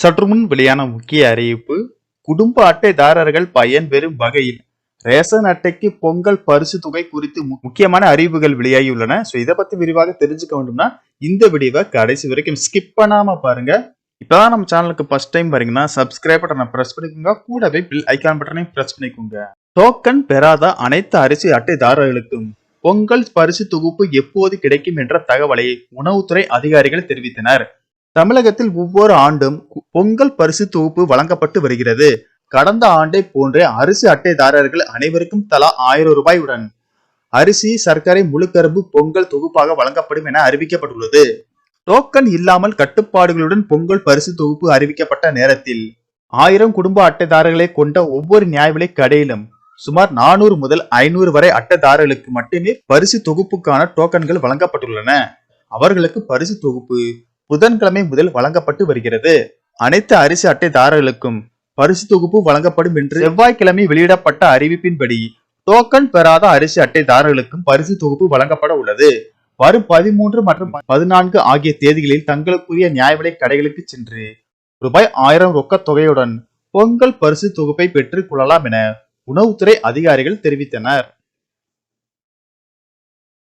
சற்று முன் வெளியான முக்கிய அறிவிப்பு குடும்ப அட்டைதாரர்கள் பயன்பெறும் வகையில் ரேஷன் அட்டைக்கு பொங்கல் பரிசு தொகை குறித்து முக்கியமான அறிவிப்புகள் வெளியாகியுள்ளன. ஸோ இதை பத்தி விரிவாக தெரிஞ்சுக்க வேண்டும்னா இந்த வீடியோவை கடைசி வரைக்கும் ஸ்கிப் பண்ணாம பாருங்க. இப்பதான் நம்ம சேனலுக்கு ஃபர்ஸ்ட் டைம் பாருங்கன்னா சப்ஸ்கிரைப் பட்டனை பிரஸ் பண்ணிக்கோங்க. கூடவே பில் ஐகான் பட்டனையும் பிரஸ் பண்ணிக்கோங்க. டோக்கன் பெறாத அனைத்து அரிசி அட்டைதாரர்களுக்கும் பொங்கல் பரிசு தொகுப்பு எப்போது கிடைக்கும் என்ற தகவலை உணவுத்துறை அதிகாரிகள் தெரிவித்தனர். தமிழகத்தில் ஒவ்வொரு ஆண்டும் பொங்கல் பரிசு தொகுப்பு வழங்கப்பட்டு வருகிறது. கடந்த ஆண்டை போன்றே அரிசி அட்டைதாரர்கள் அனைவருக்கும் தலா ஆயிரம் ரூபாயுடன் அரிசி சர்க்கரை முழுக்கரும்பு பொங்கல் தொகுப்பாக வழங்கப்படும் என அறிவிக்கப்பட்டுள்ளது. டோக்கன் இல்லாமல் கட்டுப்பாடுகளுடன் பொங்கல் பரிசு தொகுப்பு அறிவிக்கப்பட்ட நேரத்தில் ஆயிரம் குடும்ப அட்டைதாரர்களை கொண்ட ஒவ்வொரு நியாய விலைக் கடையிலும் சுமார் நானூறு முதல் ஐநூறு வரை அட்டைதாரர்களுக்கு மட்டுமே பரிசு தொகுப்புக்கான டோக்கன்கள் வழங்கப்பட்டுள்ளன. அவர்களுக்கு பரிசு தொகுப்பு புதன்கிழமை முதல் வழங்கப்பட்டு வருகிறது. அனைத்து அரிசி அட்டைதாரர்களுக்கும் பரிசு தொகுப்பு வழங்கப்படும் என்று செவ்வாய்க்கிழமை வெளியிடப்பட்ட அறிவிப்பின்படி டோக்கன் பெறாத அரிசி அட்டைதாரர்களுக்கும் பரிசு தொகுப்பு வழங்கப்பட உள்ளது. வரும் பதிமூன்று மற்றும் பதினான்கு ஆகிய தேதிகளில் தங்களுக்குரிய நியாயவிலை கடைகளுக்கு சென்று ரூபாய் ஆயிரம் ரொக்கத் தொகையுடன் பொங்கல் பரிசு தொகுப்பை பெற்றுக் கொள்ளலாம் என உணவுத்துறை அதிகாரிகள் தெரிவித்தனர்.